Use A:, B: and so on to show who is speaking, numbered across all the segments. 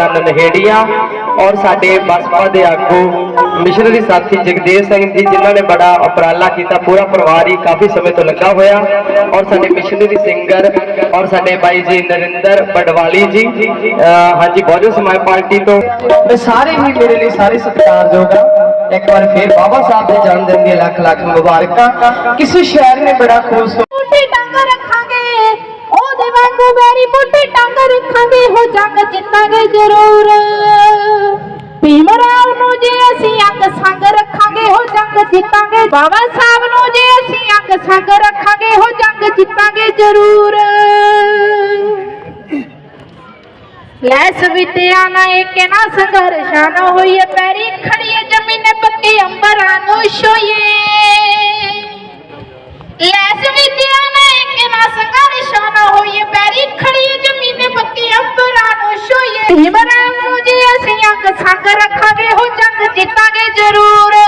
A: ਪਿੰਡਾਂ ਨਨਹੇੜੀਆਂ ਔਰ ਸਾਡੇ ਬਸਪਾ ਦੇ ਆਗੂ ਮਿਸ਼ਨਰੀ ਸਾਥੀ ਜਗਦੇਵ ਸਿੰਘ ਜੀ ਜਿਨ੍ਹਾਂ ਨੇ ਬੜਾ ਉਪਰਾਲਾ ਕੀਤਾ ਪੂਰਾ ਪਰਿਵਾਰ ਹੀ ਕਾਫੀ ਸਮੇਂ ਤੋਂ ਲੱਗਾ ਹੋਇਆ ਔਰ ਸਾਡੇ ਮਿਸ਼ਨਰੀ ਸਿੰਗਰ ਔਰ ਸਾਡੇ ਬਾਈ ਜੀ ਨਰਿੰਦਰ ਬਡਵਾਲੀ ਜੀ ਹਾਂਜੀ ਬਹੁਜਨ ਸਮਾਜ ਪਾਰਟੀ ਤੋਂ। ਸਾਰੇ ਹੀ ਮੇਰੇ ਲਈ ਸਾਰੇ ਸਤਿਕਾਰਯੋਗ ਆ। ਇੱਕ ਵਾਰ ਫੇਰ ਬਾਬਾ ਸਾਹਿਬ ਦੇ ਜਨਮ ਦਿਨ ਦੀਆਂ ਲੱਖ ਲੱਖ ਮੁਬਾਰਕਾਂ। ਕਿਸੇ ਸ਼ਾਇਰ ਨੇ ਬੜਾ ਖੂਬ
B: ਵਾਂਗੂ ਮੇਰੀ ਬੁੱਢੀ ਟੰਗ ਰੱਖਾਂਗੇ ਹੋ ਜੰਗ ਜਿੱਤਾਂਗੇ ਜ਼ਰੂਰ। ਭੀਮ ਨੂੰ ਜੇ ਅਸੀਂ ਅੰਗ ਸੰਗ ਰੱਖਾਂਗੇ ਹੋ ਜੰਗ ਜਿੱਤਾਂਗੇ। ਬਾਬਾ ਸਾਹਿਬ ਨੂੰ ਜੇ ਅਸੀਂ ਅੰਗ ਸੰਗ ਰੱਖਾਂਗੇ ਹੋ ਜੰਗ ਜਿੱਤਾਂਗੇ ਜ਼ਰੂਰ। ਲੈਸ ਵਿਦਿਆ ਨਾ ਇੱਕ ਨਾ ਸੰਘਰਸ਼ਾਂ ਨਾ ਹੋਈਏ ਪੈਰੀ ਖੜੀਏ ਜ਼ਮੀਨ ਪੱਕੇ ਅੰਬਰਾਂ ਨੂੰ ਛੋਈਏ। ਲੈਸ ਵਿਦਿਆ ਨਾ ਇੱਕ ਨਾ ਸੰਘਰਸ਼ ਜੰਗ ਜਿੱਤਾਂਗੇ ਜ਼ਰੂਰ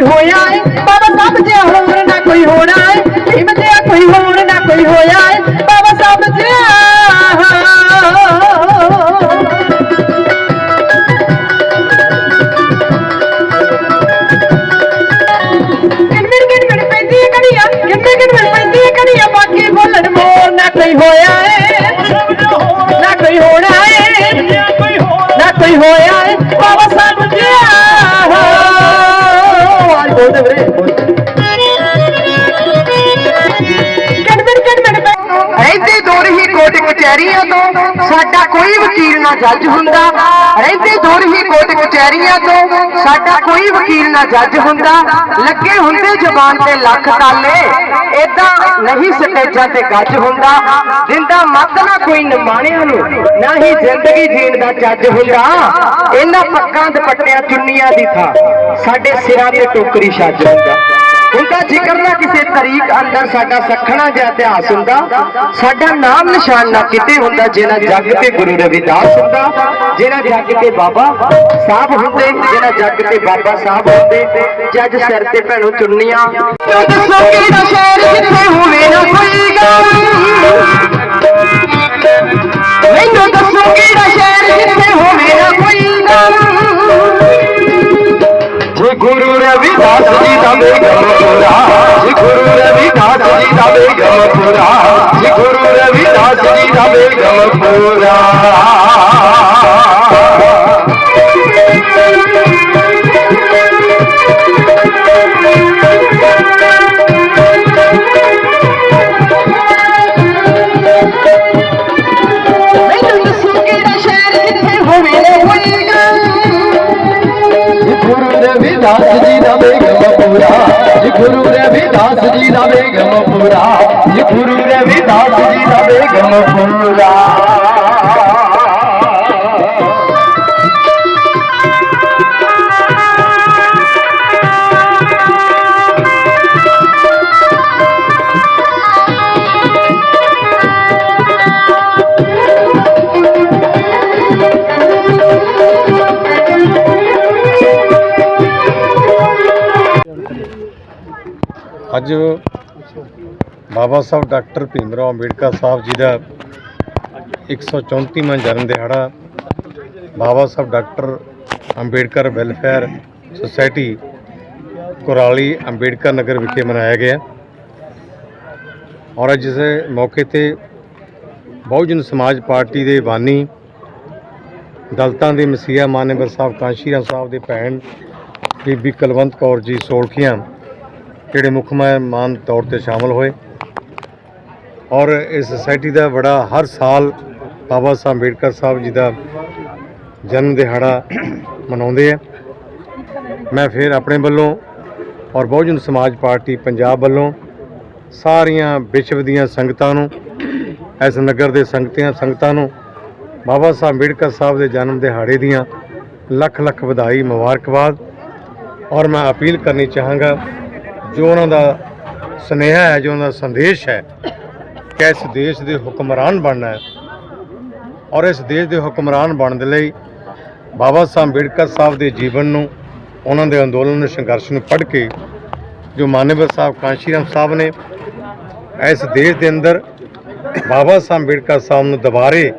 C: ਕੋਈ ਹੋਇਆ ਏ, ਬਾਬਾ ਸਾਹਿਬ ਜਿਹਾ ਹੋਰ ਨਾ ਕੋਈ ਹੋਣਾ ਏ, ਭੀਮ ਜਿਹਾ ਕੋਈ ਹੋਣ ਨਾ ਕੋਈ ਹੋਇਆ ਏ, ਬਾਬਾ ਸਾਹਿਬ ਜਿਹਾ ਕਿੰਨੜ ਕਿੰਨੜ ਪੈਂਦੀ ਏ ਘੜੀਆਂ ਕਿੰਨੜ ਕਿੰਨੜ ਪੈਂਦੀ ਏ ਘੜੀਆਂ, ਬਾਕੀ ਬੋਲਣ ਮੋਰ ਨਾ ਕੋਈ ਹੋਇਆ ਏ, ਨਾ ਕੋਈ ਹੋਣਾ ਏ, ਨਾ ਕੋਈ ਹੋਇਆ ਕਚਹਿਰੀਆਂ ਤੋਂ, ਸਾਡਾ ਕੋਈ ਵਕੀਲ ਨਾ ਜੱਜ ਹੁੰਦਾ। ਰਹਿੰਦੇ ਦੂਰ ਹੀ ਕੋਟ ਕਚਹਿਰੀਆਂ ਤੋਂ, ਸਾਡਾ ਕੋਈ ਵਕੀਲ ਨਾ ਜੱਜ ਹੁੰਦਾ। ਲੱਗੇ ਹੁੰਦੇ ਜ਼ਬਾਨ ਤੇ ਲੱਖ ਤਾਲੇ, ਏਦਾਂ ਨਹੀਂ ਸਟੇਜਾਂ ਤੇ ਗੱਜ ਹੁੰਦਾ। ਜਿੰਦਾ ਮੱਤ ਨਾ ਕੋਈ ਨਿਮਾਣਿਆਂ ਨੂੰ, ਨਾ ਹੀ ਜ਼ਿੰਦਗੀ ਜੀਣ ਦਾ ਚੱਜ ਹੁੰਦਾ। ਇਹਨਾਂ ਪੱਕਾਂ ਦੁਪੱਟਿਆਂ ਚੁੰਨੀਆਂ ਦੀ ਥਾਂ, ਸਾਡੇ ਸਿਰਾਂ ਤੇ ਟੋਕਰੀ ਛੱਜ ਹੁੰਦਾ। ਤਰੀਕ ਅੰਦਰ ਸਾਡਾ ਸਖਣਾ ਜਿਹਾ ਇਤਿਹਾਸ ਹੁੰਦਾ ਸਾਡਾ ਨਾਮ ਨਿਸ਼ਾਨ ਨਾ ਕਿਤੇ ਹੁੰਦਾ ਜਿਹੜਾ ਜੱਗ ਤੇ ਗੁਰੂ ਰਵਿਦਾਸ ਹੁੰਦਾ ਜਿਹੜਾ ਜੱਗ ਤੇ ਬਾਬਾ ਸਾਹਿਬ ਹੁੰਦੇ ਜਿਹੜਾ ਜੱਗ ਤੇ ਬਾਬਾ ਸਾਹਿਬ ਹੁੰਦੇ ਜੱਜ ਸਿਰ ਤੇ ਭੈਣੋ ਚੁੰਨੀਆਂ। ਦੱਸੋ ਕਿਹੜਾ ਸ਼ਹਿਰ ਜਿੱਥੇ ਹੋਵੇ ਨਾ ਕੋਈ ਗੱਲ। ਮੈਨੂੰ ਦੱਸੋ ਕਿਹੜਾ ਸ਼ਹਿਰ ਜਿੱਥੇ ਹੋਵੇ ਨਾ ਕੋਈ ਗੱਲ। ਜੇ ਗੁਰੂ ਰਵਿਦਾਸ ਜੀ ਦਾ ਜੇ ਗੁਰੂ ਰਵਿਦਾਸ ਜੀ ਦਾ ਬੇਗਮ ਪੂਰਾ ਜੇ ਗੁਰੂ ਰਵਿਦਾਸ ਜੀ ਰਵਿਦਾਸ ਜੀ ਦਾ ਬੇਗਮ ਪੂਰਾ ਜੀ ਗੁਰੂ ਰਵਿਦਾਸ ਜੀ ਦਾ ਬੇਗਮ ਪੂਰਾ
D: ਅੱਜ ਬਾਬਾ ਸਾਹਿਬ ਡਾਕਟਰ ਭੀਮਰਾਓ ਅੰਬੇਡਕਰ ਸਾਹਿਬ ਜੀ ਦਾ 134ਵਾਂ ਜਨਮ ਦਿਹਾੜਾ, Baba Saheb doctor Ambedkar welfare society Kurali Ambedkar Nagar ਵਿਖੇ ਮਨਾਇਆ ਗਿਆ। ਔਰ ਅੱਜ ਇਸ ਮੌਕੇ ਤੇ ਬਹੁਜਨ ਸਮਾਜ ਪਾਰਟੀ ਦੇ ਬਾਨੀ ਦਲਤਾਂ ਦੇ ਮਸੀਹਾ ਮਾਨਵਰ ਸਾਹਿਬ ਕਾਂਸ਼ੀਰਾ ਸਾਹਿਬ ਦੇ ਭੈਣ ਬੀਬੀ ਕੁਲਵੰਤ ਕੌਰ ਜੀ ਸੋਲਖੀਆਂ ਜਿਹੜੇ ਮੁੱਖ ਮਹਿਮਾਨ ਤੌਰ ਤੇ ਸ਼ਾਮਲ ਹੋਏ। ਔਰ ਇਸ ਸੁਸਾਇਟੀ ਦਾ ਬੜਾ ਹਰ ਸਾਲ ਬਾਬਾ ਸਾਹਿਬ ਅੰਬੇਡਕਰ ਸਾਹਿਬ ਜੀ ਦਾ ਜਨਮ ਦਿਹਾੜਾ ਮਨਾਉਂਦੇ ਆ। ਮੈਂ ਫਿਰ ਆਪਣੇ ਵੱਲੋਂ ਔਰ ਬਹੁਜਨ ਸਮਾਜ ਪਾਰਟੀ ਪੰਜਾਬ ਵੱਲੋਂ ਸਾਰੀਆਂ ਵਿਸ਼ਵ ਦੀਆਂ ਸੰਗਤਾਂ ਨੂੰ, ਇਸ ਨਗਰ ਦੇ ਸੰਗਤਿਆਂ, ਸੰਗਤਾਂ ਨੂੰ ਬਾਬਾ ਸਾਹਿਬ ਅੰਬੇਡਕਰ ਸਾਹਿਬ ਦੇ ਜਨਮ ਦਿਹਾੜੇ ਦੀਆਂ ਲੱਖ ਲੱਖ ਵਧਾਈ ਮੁਬਾਰਕਬਾਦ। ਔਰ ਮੈਂ ਅਪੀਲ ਕਰਨੀ ਚਾਹਾਂਗਾ ਜੋ ਉਹਨਾਂ ਦਾ ਸੁਨੇਹਾ ਹੈ, ਜੋ ਉਹਨਾਂ ਦਾ ਸੰਦੇਸ਼ ਹੈ ਕਿ ਇਸ ਦੇਸ਼ ਦੇ ਹੁਕਮਰਾਨ ਬਣਨਾ ਹੈ ਔਰ ਇਸ ਦੇਸ਼ ਦੇ ਹੁਕਮਰਾਨ ਬਣਨ ਦੇ ਲਈ ਬਾਬਾ ਸਾਹਿਬ ਅੰਬੇਡਕਰ ਸਾਹਿਬ ਦੇ ਜੀਵਨ ਨੂੰ, ਉਹਨਾਂ ਦੇ ਅੰਦੋਲਨ ਨੂੰ, ਸੰਘਰਸ਼ ਨੂੰ ਪੜ੍ਹ ਕੇ ਜੋ ਮਾਨਵਰ ਸਾਹਿਬ, ਕਾਂਸ਼ੀ ਰਾਮ ਸਾਹਿਬ ਨੇ ਇਸ ਦੇਸ਼ ਦੇ ਅੰਦਰ ਬਾਬਾ ਸਾਹਿਬ ਅੰਬੇਡਕਰ ਸਾਹਿਬ ਨੂੰ ਦੁਬਾਰੇ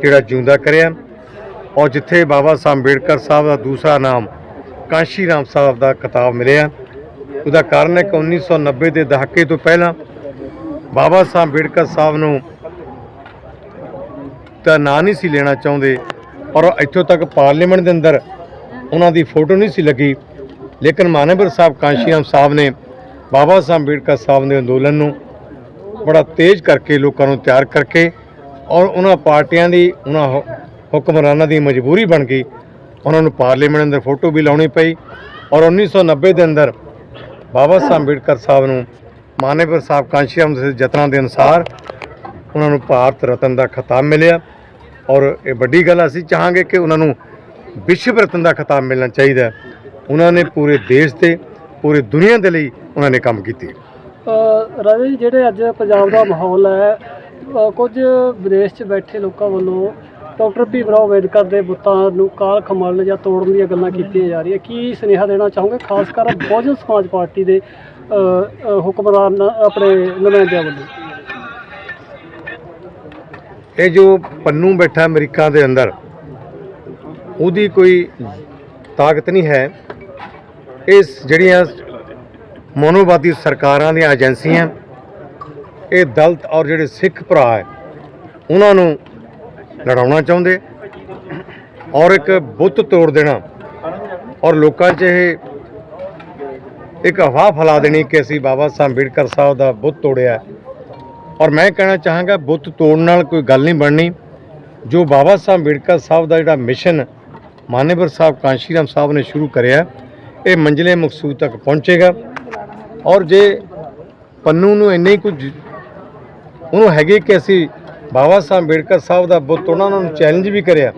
D: ਜਿਹੜਾ ਜਿਉਂਦਾ ਕਰਿਆ ਔਰ ਜਿੱਥੇ ਬਾਬਾ ਸਾਹਿਬ ਅੰਬੇਡਕਰ ਸਾਹਿਬ ਦਾ ਦੂਸਰਾ ਨਾਮ ਕਾਂਸ਼ੀ ਰਾਮ ਸਾਹਿਬ ਦਾ ਕਿਤਾਬ ਮਿਲਿਆ ਉਹਦਾ ਕਾਰਨ ਹੈ ਕਿ 1990 ਦੇ ਦਹਾਕੇ ਤੋਂ ਪਹਿਲਾਂ ਬਾਬਾ ਸਾਹਿਬ ਅੰਬੇਡਕਰ ਸਾਹਿਬ ਨੂੰ ਤਾਂ ਨਾਂ ਨਹੀਂ ਸੀ ਲੈਣਾ ਚਾਹੁੰਦੇ ਔਰ ਇੱਥੋਂ ਤੱਕ ਪਾਰਲੀਮੈਂਟ ਦੇ ਅੰਦਰ ਉਹਨਾਂ ਦੀ ਫੋਟੋ ਨਹੀਂ ਸੀ ਲੱਗੀ। ਲੇਕਿਨ ਮਾਨਵਰ ਸਾਹਿਬ ਕਾਂਸ਼ੀਰਾਮ ਸਾਹਿਬ ਨੇ ਬਾਬਾ ਸਾਹਿਬ ਅੰਬੇਡਕਰ ਸਾਹਿਬ ਦੇ ਅੰਦੋਲਨ ਨੂੰ ਬੜਾ ਤੇਜ਼ ਕਰਕੇ ਲੋਕਾਂ ਨੂੰ ਤਿਆਰ ਕਰਕੇ ਔਰ ਉਹਨਾਂ ਪਾਰਟੀਆਂ ਦੀ, ਉਹਨਾਂ ਹੁ- ਹੁਕਮਰਾਨਾਂ ਦੀ ਮਜਬੂਰੀ ਬਣ ਗਈ। ਉਹਨਾਂ ਨੂੰ ਪਾਰਲੀਮੈਂਟ ਅੰਦਰ ਫੋਟੋ ਵੀ ਲਾਉਣੀ ਪਈ ਔਰ 1990 ਦੇ ਅੰਦਰ ਬਾਬਾ ਸਾਹਿਬ ਅੰਬੇਡਕਰ ਸਾਹਿਬ ਨੂੰ ਮਾਨੇਵਰ ਸਾਹਿਬ ਕਾਂਸ਼ੀਰਾਮ ਦੇ ਯਤਨਾਂ ਦੇ ਅਨੁਸਾਰ ਉਹਨਾਂ ਨੂੰ ਭਾਰਤ ਰਤਨ ਦਾ ਖਿਤਾਬ ਮਿਲਿਆ। ਔਰ ਇਹ ਵੱਡੀ ਗੱਲ ਅਸੀਂ ਚਾਹਾਂਗੇ ਕਿ ਉਹਨਾਂ ਨੂੰ ਵਿਸ਼ਵ ਰਤਨ ਦਾ ਖਿਤਾਬ ਮਿਲਣਾ ਚਾਹੀਦਾ ਉਹਨਾਂ ਨੇ ਪੂਰੇ ਦੇਸ਼ ਤੇ, ਪੂਰੀ ਦੁਨੀਆ ਦੇ ਲਈ ਉਹਨਾਂ ਨੇ ਕੰਮ ਕੀਤੇ।
E: ਰਾਜੇ ਜੀ, ਜਿਹੜੇ ਅੱਜ ਪੰਜਾਬ ਦਾ ਮਾਹੌਲ ਹੈ ਕੁਝ ਵਿਦੇਸ਼ 'ਚ ਬੈਠੇ ਲੋਕਾਂ ਵੱਲੋਂ ਡਾਕਟਰ ਭੀਮ ਰਾਓ ਅੰਬੇਦਕਰ ਦੇ ਬੁੱਤਾਂ ਨੂੰ ਕਾਲ ਖਮਾਲਣ ਜਾਂ ਤੋੜਨ ਦੀਆਂ ਗੱਲਾਂ ਕੀਤੀਆਂ ਜਾ ਰਹੀਆਂ। ਕੀ ਸੁਨੇਹਾ ਦੇਣਾ ਚਾਹੋਗੇ? ਖਾਸ ਕਰ ਬਹੁਜਨ ਸਮਾਜ ਪਾਰਟੀ ਦੇ ਹੁਕਮਰਾਨ ਆਪਣੇ ਨੁਮਾਇੰਦਿਆਂ ਵੱਲੋਂ।
D: ਇਹ ਜੋ ਪੰਨੂ ਬੈਠਾ ਅਮਰੀਕਾ ਦੇ ਅੰਦਰ, ਉਹਦੀ ਕੋਈ ਤਾਕਤ ਨਹੀਂ ਹੈ। ਇਸ ਜਿਹੜੀਆਂ ਮੋਨੋਵਾਦੀ ਸਰਕਾਰਾਂ ਦੀਆਂ ਏਜੰਸੀਆਂ, ਇਹ ਦਲਤ ਔਰ ਜਿਹੜੇ ਸਿੱਖ ਭਰਾ ਹੈ, ਉਹਨਾਂ ਨੂੰ ਲੜਾਉਣਾ ਚਾਹੁੰਦੇ ਔਰ ਇੱਕ ਬੁੱਤ ਤੋੜ ਦੇਣਾ ਔਰ ਲੋਕਾਂ 'ਚ ਇਹ ਇੱਕ ਅਫਵਾਹ ਫੈਲਾ ਦੇਣੀ ਕਿ ਅਸੀਂ ਬਾਬਾ ਸਾਹਿਬ ਅੰਬੇਡਕਰ ਸਾਹਿਬ ਦਾ ਬੁੱਤ ਤੋੜਿਆ ਔਰ ਮੈਂ ਕਹਿਣਾ ਚਾਹਾਂਗਾ, ਬੁੱਤ ਤੋੜਨ ਨਾਲ ਕੋਈ ਗੱਲ ਨਹੀਂ ਬਣਨੀ। ਜੋ ਬਾਬਾ ਸਾਹਿਬ ਅੰਬੇਡਕਰ ਸਾਹਿਬ ਦਾ ਜਿਹੜਾ ਮਿਸ਼ਨ ਮਾਨੇਵਰ ਸਾਹਿਬ ਕਾਂਸ਼ੀਰਾਮ ਸਾਹਿਬ ਨੇ ਸ਼ੁਰੂ ਕਰਿਆ, ਇਹ ਮੰਜ਼ਿਲੇ ਮਕਸੂਦ ਤੱਕ ਪਹੁੰਚੇਗਾ। ਔਰ ਜੇ ਪੰਨੂ ਨੂੰ ਇੰਨੇ ਹੀ ਕੁਝ ਉਹਨੂੰ ਹੈਗੇ ਕਿ ਅਸੀਂ ਬਾਬਾ ਸਾਹਿਬ ਅੰਬੇਡਕਰ ਸਾਹਿਬ ਦਾ ਬੁੱਤ ਉਹਨਾਂ ਨੂੰ ਚੈਲੰਜ ਵੀ ਕਰਿਆ।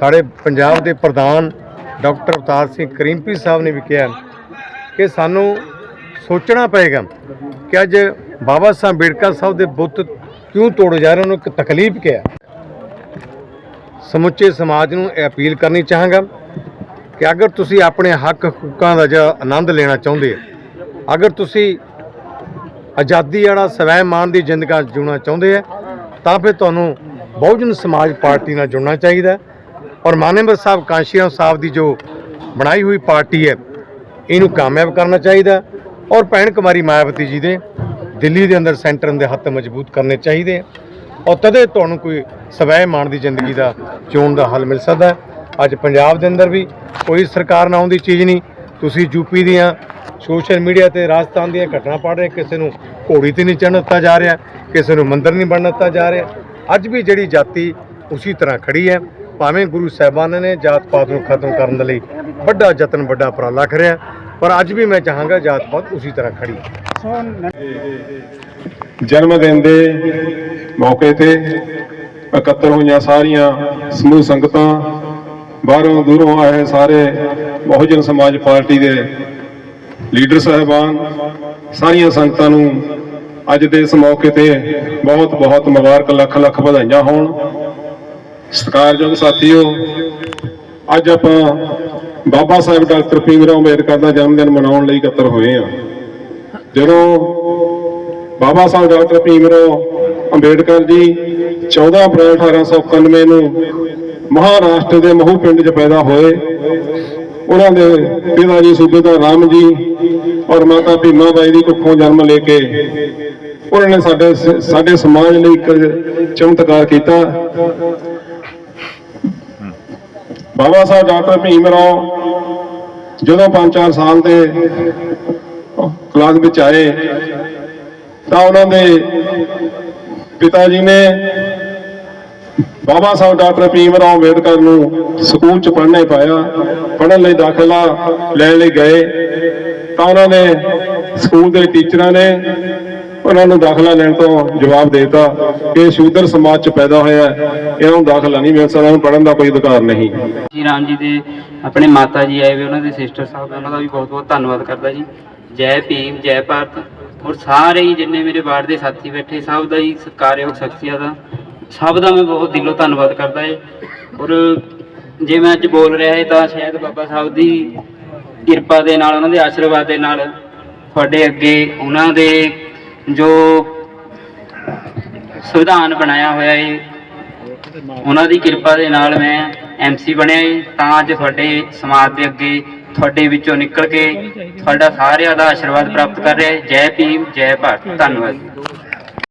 D: ਸਾਡੇ ਪੰਜਾਬ ਦੇ ਪ੍ਰਧਾਨ ਡਾਕਟਰ ਅਵਤਾਰ ਸਿੰਘ ਕਰੀਮਪੀ ਸਾਹਿਬ ਨੇ ਵੀ ਕਿਹਾ ਕਿ ਸਾਨੂੰ ਸੋਚਣਾ ਪਏਗਾ ਕਿ ਅੱਜ ਬਾਬਾ ਸਾਹਿਬ ਅੰਬੇਡਕਰ ਸਾਹਿਬ ਦੇ ਬੁੱਤ ਕਿਉਂ ਤੋੜੇ ਜਾ ਰਹੇ ਉਹਨੂੰ ਇੱਕ ਤਕਲੀਫ ਕਿਹਾ ਸਮੁੱਚੇ ਸਮਾਜ ਨੂੰ ਇਹ ਅਪੀਲ ਕਰਨੀ ਚਾਹਾਂਗਾ ਕਿ ਅਗਰ ਤੁਸੀਂ ਆਪਣੇ ਹੱਕ ਹਕੂਕਾਂ ਦਾ ਜਿਹੜਾ ਆਨੰਦ ਲੈਣਾ ਚਾਹੁੰਦੇ ਹੋ, ਅਗਰ ਤੁਸੀਂ ਆਜ਼ਾਦੀ ਵਾਲਾ ਸਵੈਮਾਨ ਦੀ ਜ਼ਿੰਦਗੀ ਜਿਉਣਾ ਚਾਹੁੰਦੇ ਆ ਤਾਂ ਫਿਰ ਤੁਹਾਨੂੰ ਬਹੁਜਨ ਸਮਾਜ ਪਾਰਟੀ ਨਾਲ ਜੁੜਨਾ ਚਾਹੀਦਾ ਔਰ ਮਾਨਵਰ ਸਾਹਿਬ ਕਾਂਸ਼ੀਰਾਮ ਸਾਹਿਬ ਦੀ ਜੋ ਬਣਾਈ ਹੋਈ ਪਾਰਟੀ ਹੈ, ਇਹਨੂੰ ਕਾਮਯਾਬ ਕਰਨਾ ਚਾਹੀਦਾ ਔਰ ਭੈਣ ਕੁਮਾਰੀ ਮਾਇਆਵਤੀ ਜੀ ਦੇ ਦਿੱਲੀ ਦੇ ਅੰਦਰ ਸੈਂਟਰ ਦੇ ਹੱਥ ਮਜ਼ਬੂਤ ਕਰਨੇ ਚਾਹੀਦੇ ਔਰ ਤਦੇ ਤੁਹਾਨੂੰ ਕੋਈ ਸਵੈ ਮਾਣ ਦੀ ਜ਼ਿੰਦਗੀ ਦਾ ਚੋਣ ਦਾ ਹੱਲ ਮਿਲ ਸਕਦਾ ਅੱਜ ਪੰਜਾਬ ਦੇ ਅੰਦਰ ਵੀ ਕੋਈ ਸਰਕਾਰ ਨਾ ਆਉਂਦੀ ਚੀਜ਼ ਨਹੀਂ। ਤੁਸੀਂ ਯੂਪੀ ਦੀਆਂ ਸੋਸ਼ਲ ਮੀਡੀਆ ਤੇ ਰਾਜਸਥਾਨ ਦੀਆਂ ਘਟਨਾ ਪੜ੍ਹ ਰਹੇ, ਕਿਸੇ ਨੂੰ ਘੋੜੀ ਤੇ ਨਹੀਂ ਚੜ੍ਹਨ ਦਿੱਤਾ ਜਾ ਰਿਹਾ, ਕਿਸੇ ਨੂੰ ਮੰਦਰ ਨਹੀਂ ਬਣਨ ਦਿੱਤਾ ਜਾ ਰਿਹਾ। ਅੱਜ ਵੀ ਜਿਹੜੀ ਜਾਤੀ ਉਸੇ ਤਰ੍ਹਾਂ ਖੜੀ ਹੈ, ਭਾਵੇਂ ਗੁਰੂ ਸਾਹਿਬਾਨ ਨੇ ਜਾਤ ਪਾਤ ਨੂੰ ਖਤਮ ਕਰਨ ਦੇ ਲਈ ਵੱਡਾ ਯਤਨ, ਵੱਡਾ ਉਪਰਾਲਾ ਕਰਿਆ, ਪਰ ਅੱਜ ਵੀ ਮੈਂ ਚਾਹਾਂਗਾ ਜਾਤ ਪਾਤ ਉਸੇ ਤਰ੍ਹਾਂ ਖੜੀ
F: ਜਨਮ ਦਿਨ ਦੇ ਮੌਕੇ ਤੇ ਇਕੱਤਰ ਹੋਈਆਂ ਸਾਰੀਆਂ ਸਮੂਹ ਸੰਗਤਾਂ, ਬਾਹਰੋਂ ਦੂਰੋਂ ਆਏ ਸਾਰੇ ਬਹੁਜਨ ਸਮਾਜ ਪਾਰਟੀ ਦੇ ਲੀਡਰ ਸਾਹਿਬਾਨ, ਸਾਰੀਆਂ ਸੰਗਤਾਂ ਨੂੰ ਅੱਜ ਦੇ ਇਸ ਮੌਕੇ ਤੇ ਬਹੁਤ ਬਹੁਤ ਮੁਬਾਰਕ, ਲੱਖ ਲੱਖ ਵਧਾਈਆਂ ਹੋਣ। ਸਤਿਕਾਰਯੋਗ ਸਾਥੀਓ, ਅੱਜ ਆਪਾਂ ਬਾਬਾ ਸਾਹਿਬ ਡਾਕਟਰ ਭੀਮ ਰਾਓ ਅੰਬੇਦਕਰ ਦਾ ਜਨਮ ਦਿਨ ਮਨਾਉਣ ਲਈ ਇਕੱਤਰ ਹੋਏ ਹਾਂ। ਜਦੋਂ ਬਾਬਾ ਸਾਹਿਬ ਡਾਕਟਰ ਭੀਮ ਰਾਓ ਅੰਬੇਡਕਰ ਜੀ 14 ਅਪ੍ਰੈਲ 1891 ਨੂੰ ਮਹਾਰਾਸ਼ਟਰ ਦੇ ਮਹੂ ਪਿੰਡ 'ਚ ਪੈਦਾ ਹੋਏ। ਉਹਨਾਂ ਦੇ ਪਿਤਾ ਜੀ ਸੂਬੇਦਾਰ ਰਾਮ ਜੀ ਔਰ ਮਾਤਾ ਭੀਮਾ ਬਾਈ ਦੀ ਕੁੱਖੋਂ ਜਨਮ ਲੈ ਕੇ ਉਹਨਾਂ ਨੇ ਸਾਡੇ ਸਾਡੇ ਸਮਾਜ ਲਈ ਇੱਕ ਚਮਤਕਾਰ ਕੀਤਾ। ਬਾਬਾ ਸਾਹਿਬ ਡਾਕਟਰ ਭੀਮ ਰਾਓ, ਜਦੋਂ 5-4 ਸਾਲ ਦੇ ਕਲਾਸ ਵਿੱਚ ਆਏ, ਤਾਂ ਉਹਨਾਂ ਦੇ ਪਿਤਾ ਜੀ ਨੇ ਬਾਬਾ ਸਾਹਿਬ ਡਾਕਟਰ ਭੀਮ ਰਾਓ ਅੰਬੇਡਕਰ ਨੂੰ ਸਕੂਲ ਚ ਪੜ੍ਹਨੇ ਪਾਇਆ। ਪੜ੍ਹਨ ਲਈ ਦਾਖਲਾ ਲੈਣ ਲਈ ਗਏ। ਤਾਂ ਉਹਨਾਂ ਨੇ ਸਕੂਲ ਦੇ ਟੀਚਰਾਂ ਨੇ ਉਹਨਾਂ ਨੂੰ ਦਾਖਲਾ ਲੈਣ ਤੋਂ ਜਵਾਬ ਦੇਤਾ ਕਿ ਸ਼ੂਦਰ ਸਮਾਜ ਚ ਪੈਦਾ ਹੋਇਆ ਇਹਨਾਂ ਨੂੰ ਦਾਖਲਾ ਨਹੀਂ ਮਿਲ ਸਕਦਾ ਇਹਨੂੰ ਪੜ੍ਹਨ ਦਾ ਕੋਈ ਅਧਿਕਾਰ ਨਹੀਂ।
G: ਜੀ ਰਾਮ ਜੀ ਦੇ ਆਪਣੇ ਮਾਤਾ ਜੀ ਆਏ ਵੇ ਉਹਨਾਂ ਦੇ ਸਿਸਟਰ ਸਾਹਿਬ, ਉਹਨਾਂ ਦਾ ਵੀ ਬਹੁਤ ਬਹੁਤ ਧੰਨਵਾਦ ਕਰਦਾ ਜੀ। ਜੈ ਭੀਮ, ਜੈ ਭਾਰਤ। ਔਰ ਸਾਰੇ ਹੀ ਜਿੰਨੇ ਮੇਰੇ ਵਾਰਡ ਦੇ ਸਾਥੀ ਬੈਠੇ, ਸਭ ਦਾ ਹੀ ਸਤਿਕਾਰਯੋਗ ਸ਼ਖਸੀਅਤ ਦਾ ਸਭ ਦਾ ਮੈਂ ਬਹੁਤ ਦਿਲੋਂ ਧੰਨਵਾਦ ਕਰਦਾ ਏ। ਔਰ ਜੇ ਮੈਂ ਅੱਜ ਬੋਲ ਰਿਹਾ ਹਾਂ ਤਾਂ ਸ਼ਾਇਦ ਬਾਬਾ ਸਾਹਿਬ ਦੀ ਕਿਰਪਾ ਦੇ ਨਾਲ, ਉਹਨਾਂ ਦੇ ਆਸ਼ੀਰਵਾਦ ਦੇ ਨਾਲ ਤੁਹਾਡੇ ਅੱਗੇ ਉਹਨਾਂ ਦੇ ਜੋ ਸੰਵਿਧਾਨ ਬਣਾਇਆ ਹੋਇਆ ਏ, ਉਹਨਾਂ ਦੀ ਕਿਰਪਾ ਦੇ ਨਾਲ ਮੈਂ ਐਮਸੀ ਬਣਿਆ ਏ। ਤਾਂ ਅੱਜ ਤੁਹਾਡੇ ਸਮਾਜ ਦੇ ਅੱਗੇ, ਤੁਹਾਡੇ ਵਿੱਚੋਂ ਨਿਕਲ ਕੇ ਤੁਹਾਡਾ ਸਾਰਿਆਂ ਦਾ ਆਸ਼ੀਰਵਾਦ ਪ੍ਰਾਪਤ ਕਰ ਰਿਹਾ ਜੈ ਭੀਮ, ਜੈ ਭਾਰਤ। ਧੰਨਵਾਦ।